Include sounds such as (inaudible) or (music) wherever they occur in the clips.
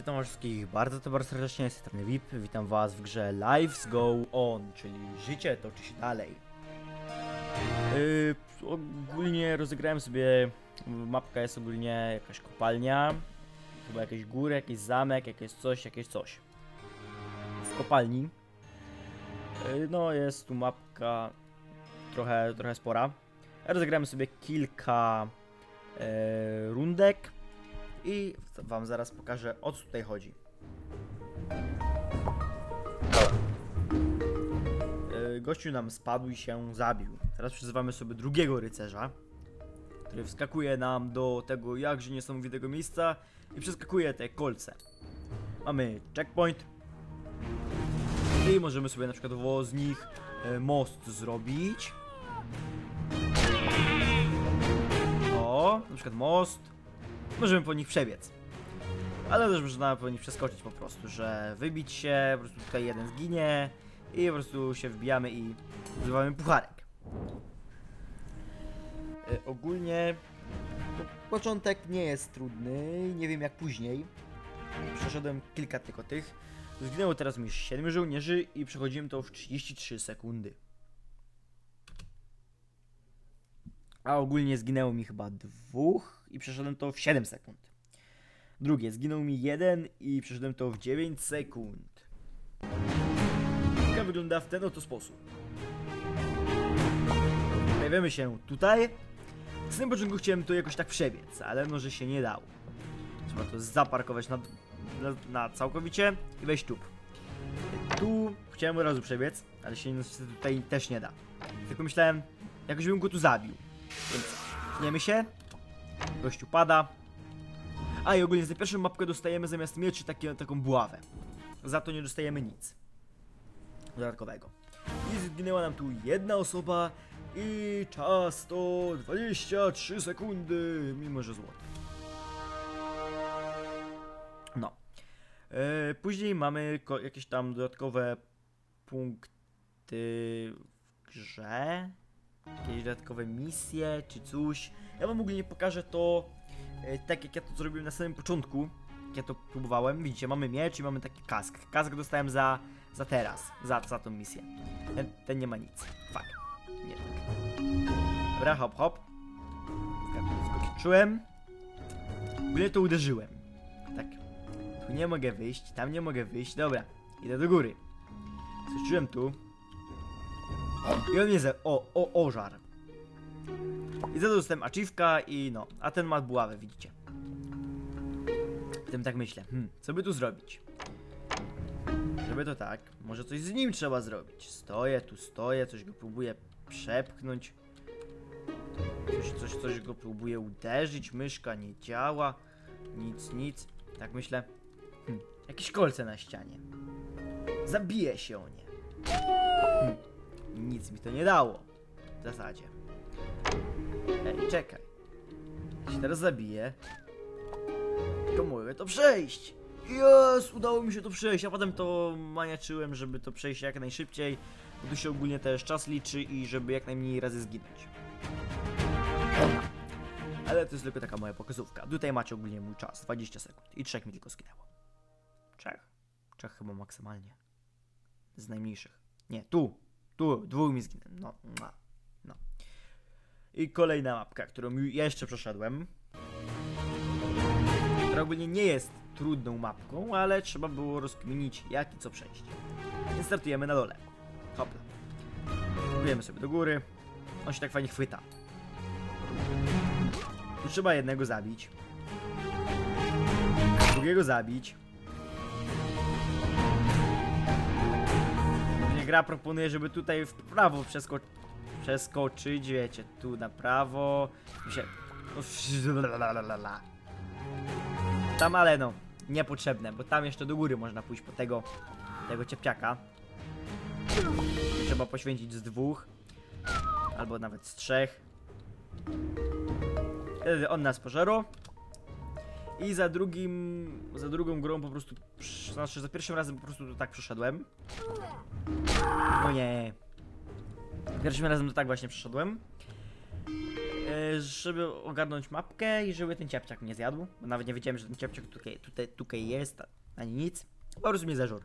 witam wszystkich bardzo, to bardzo serdecznie, jest strony VIP, witam was w grze Lives Go On, czyli życie toczy się dalej. Yy, ogólnie rozegrałem sobie, mapka jest ogólnie jakaś kopalnia, chyba jakieś góry, jakiś zamek, jakieś coś, jakieś coś. W kopalni. Yy, no jest tu mapka trochę, trochę spora. Rozegrałem sobie kilka yy, rundek. I wam zaraz pokażę o co tutaj chodzi. Yy, Gościu nam spadł i się zabił. Teraz przyzywamy sobie drugiego rycerza, który wskakuje nam do tego jakże niesamowitego miejsca i przeskakuje te kolce. Mamy checkpoint. I możemy sobie na przykład z nich e, most zrobić. O, na przykład most możemy po nich przebiec. Ale też można po nich przeskoczyć po prostu, że wybić się, po prostu tutaj jeden zginie i po prostu się wbijamy i zdobywamy pucharek. E, ogólnie po- początek nie jest trudny, nie wiem jak później. Przeszedłem kilka tylko tych. Zginęło teraz mi 7 żołnierzy i przechodziłem to w 33 sekundy. A ogólnie zginęło mi chyba dwóch i przeszedłem to w 7 sekund. Drugie, zginął mi jeden i przeszedłem to w 9 sekund. Gra wygląda w ten oto sposób. Pojawiamy się tutaj. Z tym początku chciałem to jakoś tak przebiec, ale no, że się nie dało. Trzeba to zaparkować na, na, na całkowicie i wejść tu. Tu chciałem od razu przebiec, ale się tutaj też nie da. Tylko myślałem, jakoś bym go tu zabił. Więc tniemy się. Gościu pada. A i ogólnie za pierwszą mapkę dostajemy zamiast mieczy takie, taką buławę. Za to nie dostajemy nic. Dodatkowego. I zginęła nam tu jedna osoba i czas to 23 sekundy, mimo że złoty. No. E, później mamy jakieś tam dodatkowe punkty w grze jakieś dodatkowe misje czy coś. Ja wam ogólnie pokażę to e, tak jak ja to zrobiłem na samym początku. Jak ja to próbowałem. Widzicie, mamy miecz i mamy taki kask. Kask dostałem za, za teraz, za, za tą misję. Ten, ten nie ma nic. Fuck. Nie tak. Dobra, hop, hop. Skoczyłem. W ogóle to uderzyłem. Tak. Tu nie mogę wyjść, tam nie mogę wyjść. Dobra, idę do góry. Skoczyłem tu. I on mnie ze... O, o, ożar. I za to dostałem i no, a ten ma buławę, widzicie. Potem tak myślę, hmm, co by tu zrobić? Żeby to tak, może coś z nim trzeba zrobić. Stoję, tu stoję, coś go próbuję przepchnąć. Coś, coś, coś go próbuję uderzyć, myszka nie działa. Nic, nic. Tak myślę, hmm, jakieś kolce na ścianie. Zabiję się o nie. Hmm. Nic mi to nie dało. W zasadzie. Ej, czekaj. Jak się teraz zabiję, to mogę to przejść. Jest, udało mi się to przejść, a potem to maniaczyłem, żeby to przejść jak najszybciej, bo tu się ogólnie też czas liczy i żeby jak najmniej razy zginąć. Ale to jest tylko taka moja pokazówka. Tutaj macie ogólnie mój czas, 20 sekund i trzech mi tylko zginęło. Trzech. Trzech chyba maksymalnie. Z najmniejszych. Nie, tu, tu, dwóch mi zginęło. No, no. I kolejna mapka, którą jeszcze przeszedłem. Która ogólnie nie jest trudną mapką, ale trzeba było rozkminić jak i co przejść. Więc startujemy na dole. Hopla. Próbujemy sobie do góry. On się tak fajnie chwyta. Tu trzeba jednego zabić. Drugiego zabić. Gra proponuje, żeby tutaj w prawo przesko przeskoczyć, wiecie, tu na prawo. Się... Tam, ale no, niepotrzebne, bo tam jeszcze do góry można pójść po tego, tego ciepciaka. Trzeba poświęcić z dwóch, albo nawet z trzech. Wtedy on nas pożarł. I za drugim, za drugą grą po prostu, znaczy za pierwszym razem po prostu to tak przeszedłem. O nie. Pierwszym razem to tak właśnie przeszedłem. E, żeby ogarnąć mapkę i żeby ten ciapciak mnie zjadł. Bo nawet nie wiedziałem, że ten ciapciak tutaj, tutaj, tutaj jest, ani nic. Po prostu mnie zażor.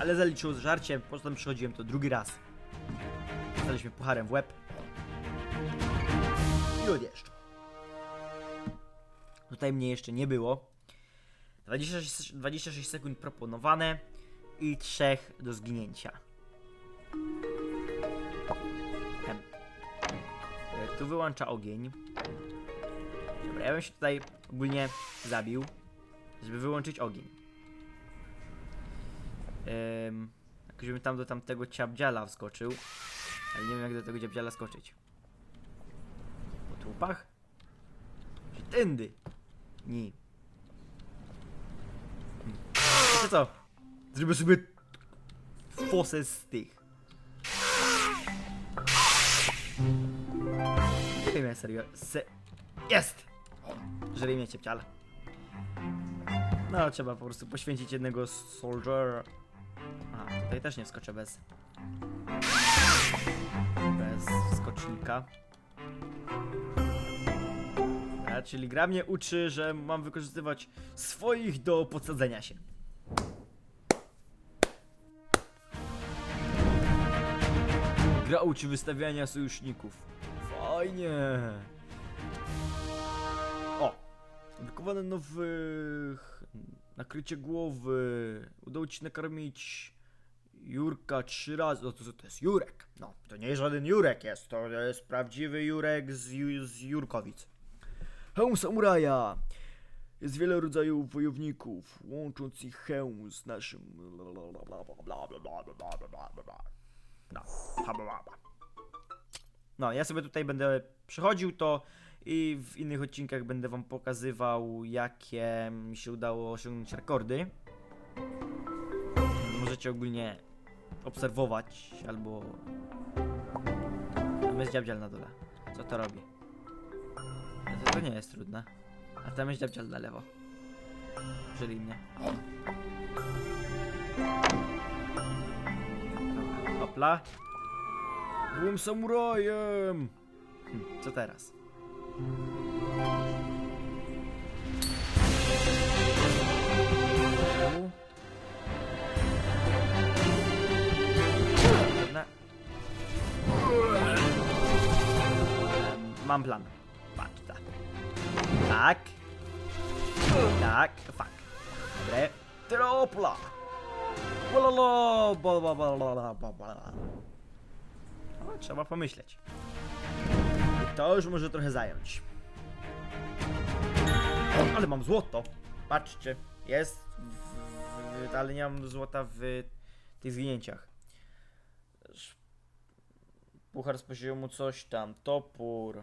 Ale zaliczył z żarciem, potem przychodziłem to drugi raz. Dostaliśmy pucharem w łeb. I odjeżdżam. Tutaj mnie jeszcze nie było. 26, 26 sekund proponowane i 3 do zginięcia. E, Tu wyłącza ogień. Dobra, ja bym się tutaj ogólnie zabił, żeby wyłączyć ogień. Um, jakbym tam do tamtego ciabdziala wskoczył, ale nie wiem jak do tego ciabdziala skoczyć. Po trupach? Czy tędy? Nie. Hmm. Co? Zrobię sobie fosę z tych. Czekaj mnie serio. Se... Jest! Jeżeli mnie ciepciale. No, trzeba po prostu poświęcić jednego soldiera. A, tutaj też nie wskoczę bez... Bez skocznika. Czyli gra mnie uczy, że mam wykorzystywać swoich do podsadzenia się. Gra uczy wystawiania sojuszników. Fajnie. O! Odblokowane nowych. Nakrycie głowy. Udało ci się nakarmić Jurka trzy razy. No to, to jest Jurek. No, to nie jest żaden Jurek jest. To jest prawdziwy Jurek z, z Jurkowic. Hełm samuraja. Jest wiele rodzajów wojowników, łącząc ich hełm z naszym. No. No, ja sobie tutaj będę przechodził to i w innych odcinkach będę wam pokazywał, jakie mi się udało osiągnąć rekordy. Możecie ogólnie obserwować albo. Tam jest na dole. Co to robi? To, nie jest trudne. A tam jest dziabdziel na lewo. Jeżeli nie. Dobra, Hopla. Byłem samurajem! Hm, co teraz? Em, Mam plan. Tropla. Bololo, bo, bo, bo, bo, bo, bo, bo. No, trzeba pomyśleć. I to już może trochę zająć. Ale mam złoto. Patrzcie. Jest. W, w, ale nie mam złota w tych zginięciach. Puchar z poziomu coś tam. Topór.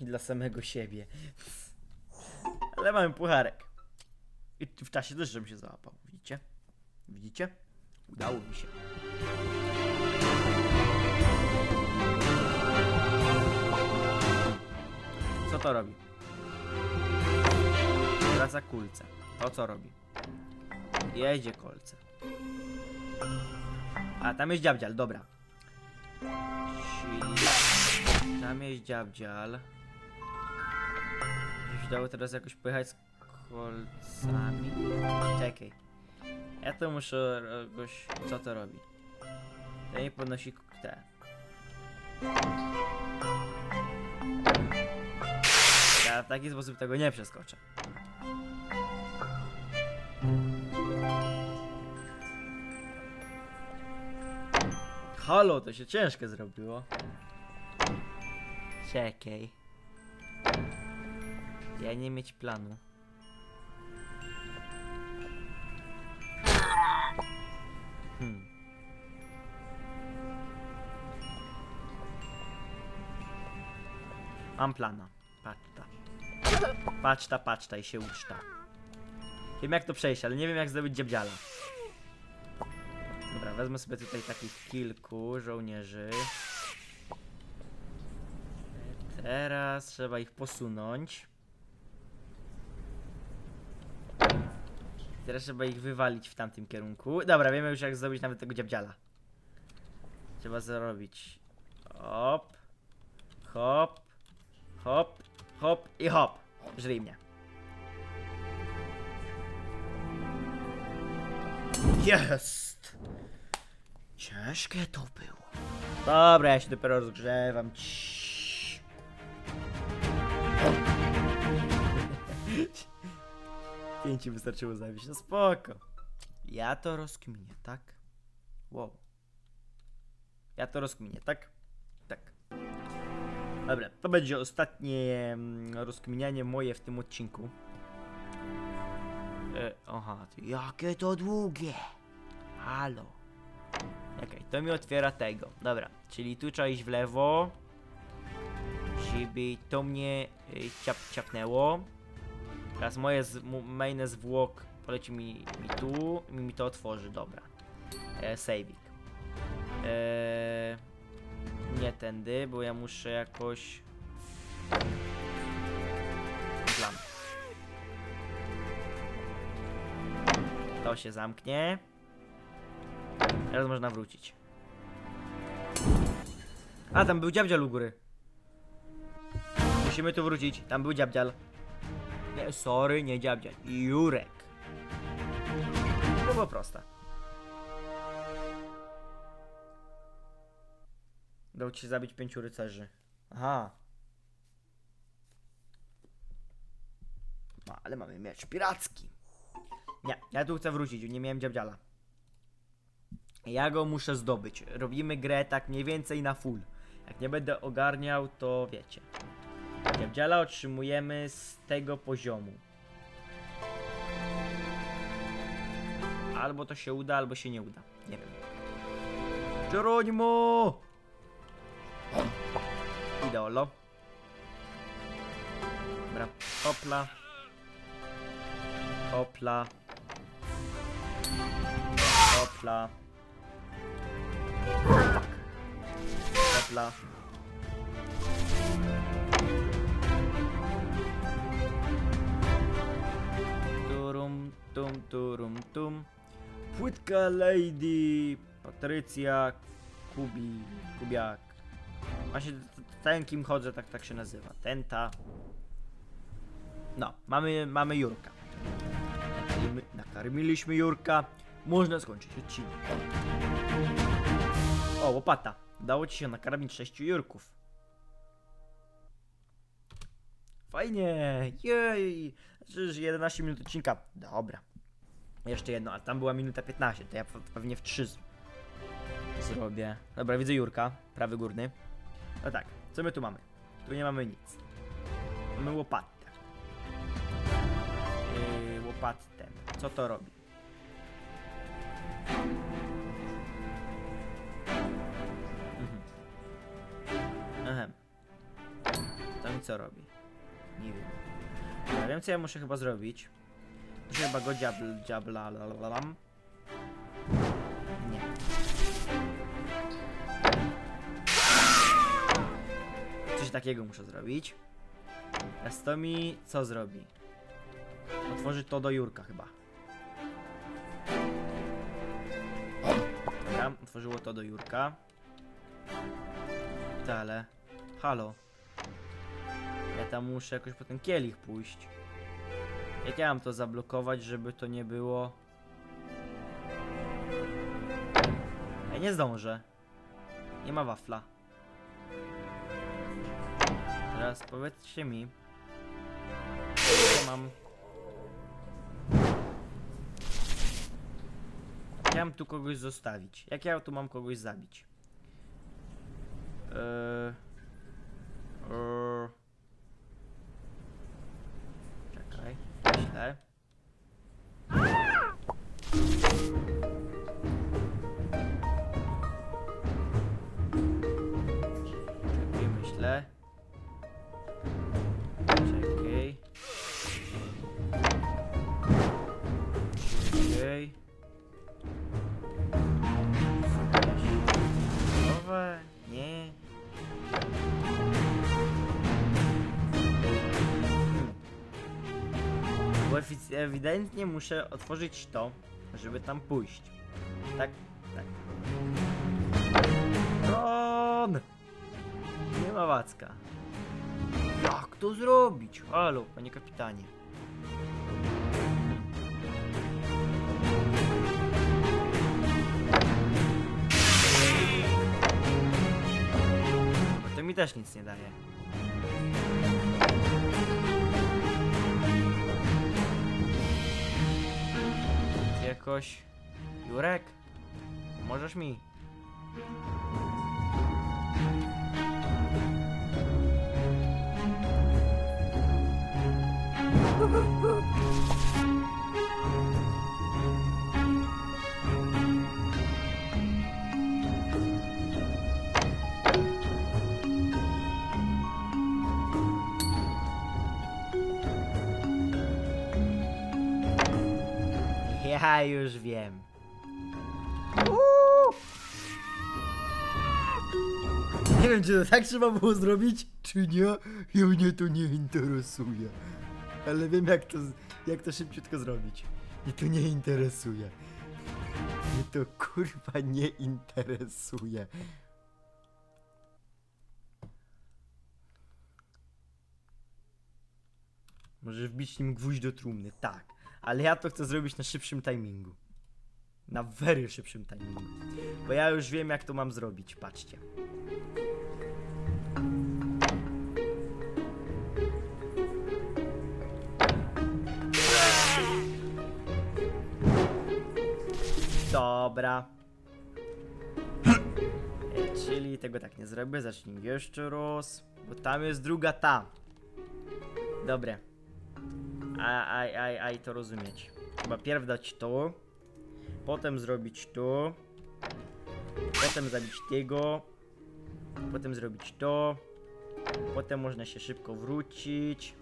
I dla samego siebie. Ale mamy pucharek. I w czasie też żebym się załapał. Widzicie? Widzicie? Udało mi się. Co to robi? Wraca kulce. To co robi? Jedzie kolce. A, tam jest dziabdzial, dobra. Czyli... Tam jest dziabdzial. Mi się dało teraz jakoś pojechać z kolcami. Czekaj. Ja to muszę jakoś... Co to robi? To nie podnosi te. Ja w taki sposób tego nie przeskoczę. Halo, to się ciężkie zrobiło. Czekaj. Ja nie mieć planu. Hmm. Mam plana. Patrz ta. Patrz ta, patrz ta i się ucz ta. Wiem jak to przejść, ale nie wiem jak zrobić dziabdziala. Dobra, wezmę sobie tutaj takich kilku żołnierzy. Teraz trzeba ich posunąć. Teraz trzeba ich wywalić w tamtym kierunku. Dobra, wiemy już jak zrobić nawet tego dziabdziala. Trzeba zrobić. Hop. Hop. Hop. Hop i hop. Żryj mnie. Jest! Ciężkie to było. Dobra, ja się dopiero rozgrzewam. Ciii. Pięci wystarczyło zabić, no spoko. Ja to rozkminię, tak? Wow. Ja to rozkminię, tak? Tak. Dobra, to będzie ostatnie mm, rozkminianie moje w tym odcinku. E, aha, jakie to długie! Halo. Okej, to mi otwiera tego. Dobra, czyli tu trzeba iść w lewo. Żeby to mnie y, ciap, ciapnęło. Teraz moje z, mu- main zwłok poleci mi, mi tu i mi to otworzy, dobra. E, saving. E, nie tędy, bo ja muszę jakoś... Plan. To się zamknie. Teraz można wrócić. A, tam był dziabdzial u góry. Musimy tu wrócić. Tam był dziabdzial. Nie, sorry, nie dziabdzial. Jurek. To było proste. Udało ci zabić pięciu rycerzy. Aha. No, ale mamy miecz piracki. Nie, ja tu chcę wrócić, nie miałem dziabdziala. Ja go muszę zdobyć. Robimy grę tak mniej więcej na full. Jak nie będę ogarniał, to wiecie. Dziabdziala otrzymujemy z tego poziomu. Albo to się uda, albo się nie uda. Nie wiem. Geronimo! Idolo. Dobra, hopla. Hopla. Hopla. Hopla. Tum, turum, tum. Płytka Lady Patrycja Kubi, Kubiak. Właśnie ten kim chodzę, tak, tak się nazywa. Ten, ta. No, mamy, mamy Jurka. Nakarmi, nakarmiliśmy Jurka. Można skończyć odcinek. O, łopata. Udało ci się nakarmić sześciu Jurków. Fajnie, jej. Znaczy, że 11 minut odcinka. Dobra. Jeszcze jedno, a tam była minuta 15, to ja pe- pewnie w 3 z- zrobię. Dobra, widzę Jurka, prawy górny. No tak, co my tu mamy? Tu nie mamy nic. Mamy łopatę. Yy, łopatę. Co to robi? Mhm. Ehem. To mi co robi? Nie wiem. Ja wiem co ja muszę chyba zrobić. Muszę chyba go dziabl, dziabla, la, la, la, lam. Nie. Coś takiego muszę zrobić. Teraz to mi co zrobi? Otworzy to do Jurka chyba. Dobra, otworzyło to do Jurka. Ale, halo. Ja tam muszę jakoś po ten kielich pójść. Jak ja mam to zablokować, żeby to nie było... Ja nie zdążę. Nie ma wafla. Teraz powiedzcie mi... Co mam... Jak ja mam tu kogoś zostawić? Jak ja tu mam kogoś zabić? Eee... Eee... ewidentnie muszę otworzyć to, żeby tam pójść. Tak? Tak. Ron! Nie ma Wacka. Jak to zrobić? Halo, panie kapitanie. To mi też nic nie daje. Jakoś... Jurek? Możesz mi? (laughs) Ja już wiem. Uuu. Nie wiem, czy to tak trzeba było zrobić, czy nie. Ja mnie to nie interesuje. Ale wiem, jak to, jak to szybciutko zrobić. Mnie to nie interesuje. Mnie to kurwa nie interesuje. Możesz wbić nim gwóźdź do trumny, tak. Ale ja to chcę zrobić na szybszym timingu. Na very szybszym timingu. Bo ja już wiem, jak to mam zrobić. Patrzcie. Dobra. E, Czyli tego tak nie zrobię. Zacznijmy jeszcze raz. Bo tam jest druga ta. Dobre. Aj, aj, aj, to rozumieć. Chyba pierw dać to, potem zrobić to, potem zabić tego, potem zrobić to, potem można się szybko wrócić.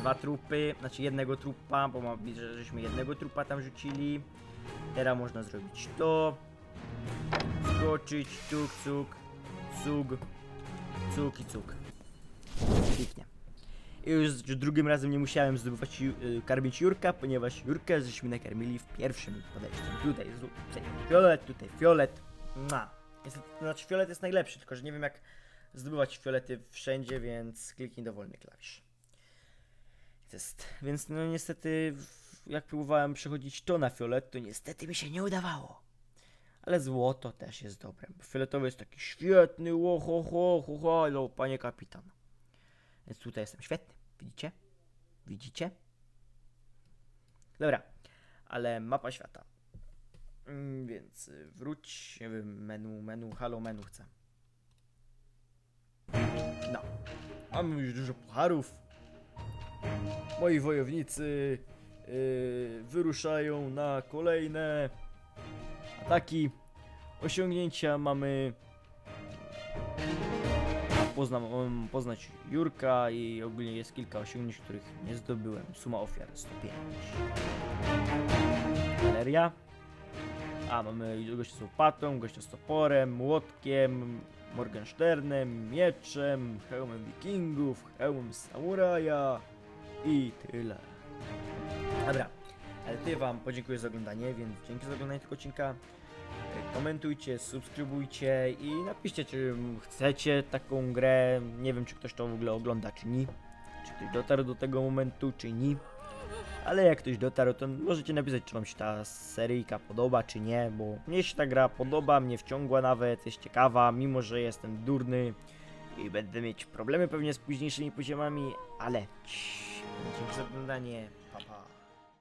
Dwa trupy, znaczy jednego trupa, bo ma, że żeśmy jednego trupa tam rzucili. Teraz można zrobić to, skoczyć, tuk, cuk, cug, cuk i cuk. Pięknie. I już drugim razem nie musiałem zdobywać y, karmić Jurka, ponieważ Jurka żeśmy nakarmili w pierwszym podejściu. Tutaj z- tutaj fiolet, tutaj fiolet. Ma. Niestety, znaczy fiolet jest najlepszy, tylko że nie wiem jak zdobywać fiolety wszędzie, więc kliknij dowolny klawisz. Jest. Więc no niestety, jak próbowałem przechodzić to na fiolet, to niestety mi się nie udawało. Ale złoto też jest dobre. Fioletowy jest taki świetny, ło, ho, ho, ho, ho, lo, panie kapitan. Więc tutaj jestem świetny. Widzicie? Widzicie? Dobra, ale mapa świata. Mm, Więc y, wróć, nie wiem, menu, menu, halo menu chcę. No. Mamy już dużo pucharów. Moi wojownicy yy, wyruszają na kolejne ataki. Osiągnięcia mamy Poznam, um, poznać Jurka i ogólnie jest kilka osiągnięć, których nie zdobyłem. Suma ofiar 105. Galeria. A, mamy gościa z łopatą, gościa z toporem, młotkiem, Morgensternem, mieczem, hełmem wikingów, hełmem samuraja i tyle. Dobra, ale ty wam podziękuję za oglądanie, więc dzięki za oglądanie tego odcinka. Komentujcie, subskrybujcie i napiszcie, czy chcecie taką grę. Nie wiem, czy ktoś to w ogóle ogląda, czy nie. Czy ktoś dotarł do tego momentu, czy nie. Ale jak ktoś dotarł, to możecie napisać, czy wam się ta seryjka podoba, czy nie, bo mnie się ta gra podoba, mnie wciągła nawet, jest ciekawa, mimo że jestem durny i będę mieć problemy pewnie z późniejszymi poziomami, ale dzięki za oglądanie.